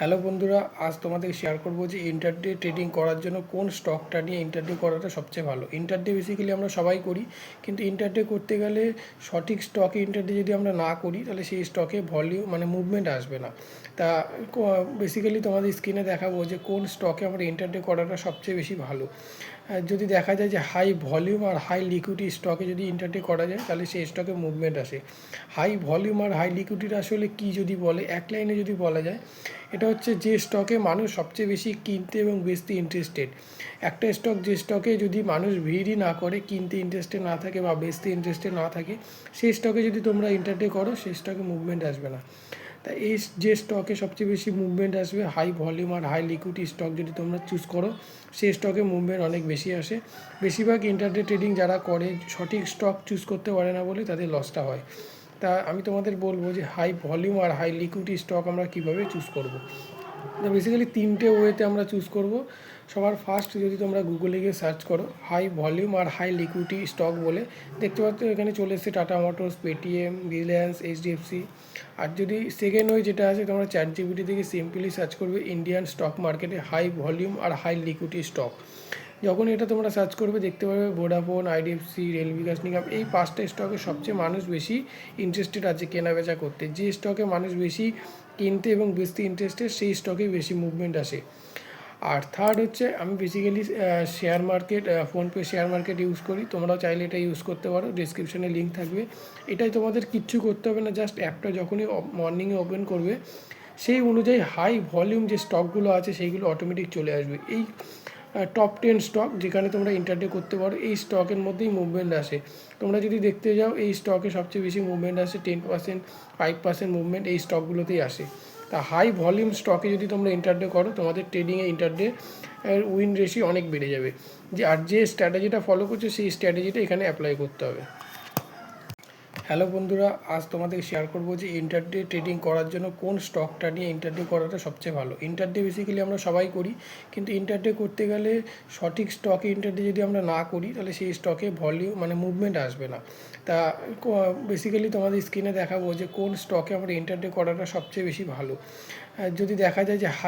Hello বন্ধুরা, আজ তোমাদের শেয়ার করব যে ইন্টারডে ট্রেডিং করার জন্য কোন স্টকটা নিয়ে ইন্টারডে করাটা সবচেয়ে ভালো। ইন্টারডে বেসিক্যালি আমরা সবাই করি, কিন্তু ইন্টারডে করতে গেলে সঠিক স্টকে ইন্টারডে যদি আমরা না করি, তাহলে সেই স্টকে ভলিউম মানে মুভমেন্ট আসবে না। তা বেসিক্যালি তোমাদের স্ক্রিনে দেখাবো যে কোন স্টকে আমরা ইন্টারডে করাটা সবচেয়ে বেশি ভালো। যদি দেখা যায় যে হাই ভলিউম আর হাই লিকুইডিটি স্টকে যদি ইন্টারডে করা যায়, তাহলে সেই স্টকে মুভমেন্ট আসে। হাই ভলিউম আর হাই লিকুইডিটি আসলে কি যদি বলে, এক লাইনে যদি বলা যায়, এটা হচ্ছে যে স্টকে মানুষ সবচেয়ে বেশি কিনতে এবং বেচতে ইন্টারেস্টেড একটা স্টক যে স্টকে যদি মানুষ ভিড়ই না করে, কিনতে ইন্টারেস্টেড না থাকে বা বেচতে ইন্টারেস্টেড না থাকে, সেই স্টকে যদি তোমরা ইন্টারডে করো, সেই স্টকে মুভমেন্ট আসবে না। তা এই যে স্টকে সবচেয়ে বেশি মুভমেন্ট আসবে হাই ভলিউম আর হাই লিকুইডিটি স্টক যদি তোমরা চুজ করো, সেই স্টকে মুভমেন্ট অনেক বেশি আসে। বেশিরভাগ ইন্টারডে ট্রেডিং যারা করে, সঠিক স্টক চুজ করতে পারে না বলে তাদের লসটা হয়। তা আমি তোমাদের বলব যে হাই ভলিউম আর হাই লিকুইডিটি স্টক আমরা কীভাবে চুজ করব? তো বেসিক্যালি তিনটে ওয়েতে আমরা চুজ করব। সবার ফার্স্ট যদি তোমরা গুগলে গিয়ে সার্চ করো হাই ভলিউম আর হাই লিকুইডিটি স্টক বলে, দেখতে পাচ্ছ এখানে চলে এসেছে Tata Motors Paytm Reliance HDFC আর যদি সেকেন্ড ওয়ে যেটা আছে, তোমরা চ্যাট জিবিটি থেকে সিম্পলি সার্চ করবে ইন্ডিয়ান স্টক মার্কেটে হাই ভলিউম আর হাই লিকুইডিটি স্টক যখন এটা তোমরা সার্চ করবে, দেখতে পাবে Vodafone IDFC Rail Vikas Nigam এই পাঁচটা স্টকে সবচেয়ে মানুষ বেশি ইন্টারেস্টেড আছে কেনা বেচা করতে। যে স্টকে মানুষ বেশি কিনতে এবং বেচতে ইন্টারেস্টেড সেই স্টকেই বেশি মুভমেন্ট আসে। আর থার্ড হচ্ছে, আমি basically share market PhonePe share market use করি। তোমরাও চাইলে এটা ইউজ করতে পারো। ডিসক্রিপশনে লিঙ্ক থাকবে। এটাই তোমাদের কিচ্ছু করতে হবে না জাস্ট অ্যাপটা যখনই মর্নিংয়ে ওপেন করবে, সেই অনুযায়ী হাই ভলিউম যে স্টকগুলো আছে, সেইগুলো অটোমেটিক চলে আসবে। এই টপ টেন স্টক যেখানে তোমরা ইন্টারডে করতে পারো, এই স্টকের মধ্যেই মুভমেন্ট আসে। তোমরা যদি দেখতে যাও, এই স্টকে সবচেয়ে বেশি মুভমেন্ট আসে ten percent five percent movement এই স্টকগুলোতেই আসে। তা হাই ভলিউম স্টকে যদি তোমরা ইন্টারডে করো, তোমাদের ট্রেডিংয়ে ইন্টারডে উইন রেশি অনেক বেড়ে যাবে। যে আর যে স্ট্র্যাটেজিটা ফলো করছে, সেই স্ট্র্যাটেজিটা এখানে অ্যাপ্লাই করতে হবে। হ্যালো বন্ধুরা, আজ তোমাদের শেয়ার করব যে ইন্টারডে ট্রেডিং করার জন্য কোন স্টকটা নিয়ে ইন্টারডে করাটা সবচেয়ে ভালো। ইন্টারডে বেসিক্যালি আমরা সবাই করি, কিন্তু ইন্টারডে করতে গেলে সঠিক স্টকে ইন্টারডে যদি আমরা না করি, তাহলে সেই স্টকে ভলিউম মানে মুভমেন্ট আসবে না। তা বেসিক্যালি তোমাদের স্ক্রিনে দেখাবো যে কোন স্টকে আমরা ইন্টারডে করাটা সবচেয়ে বেশি ভালো। যদি দেখা যায় যে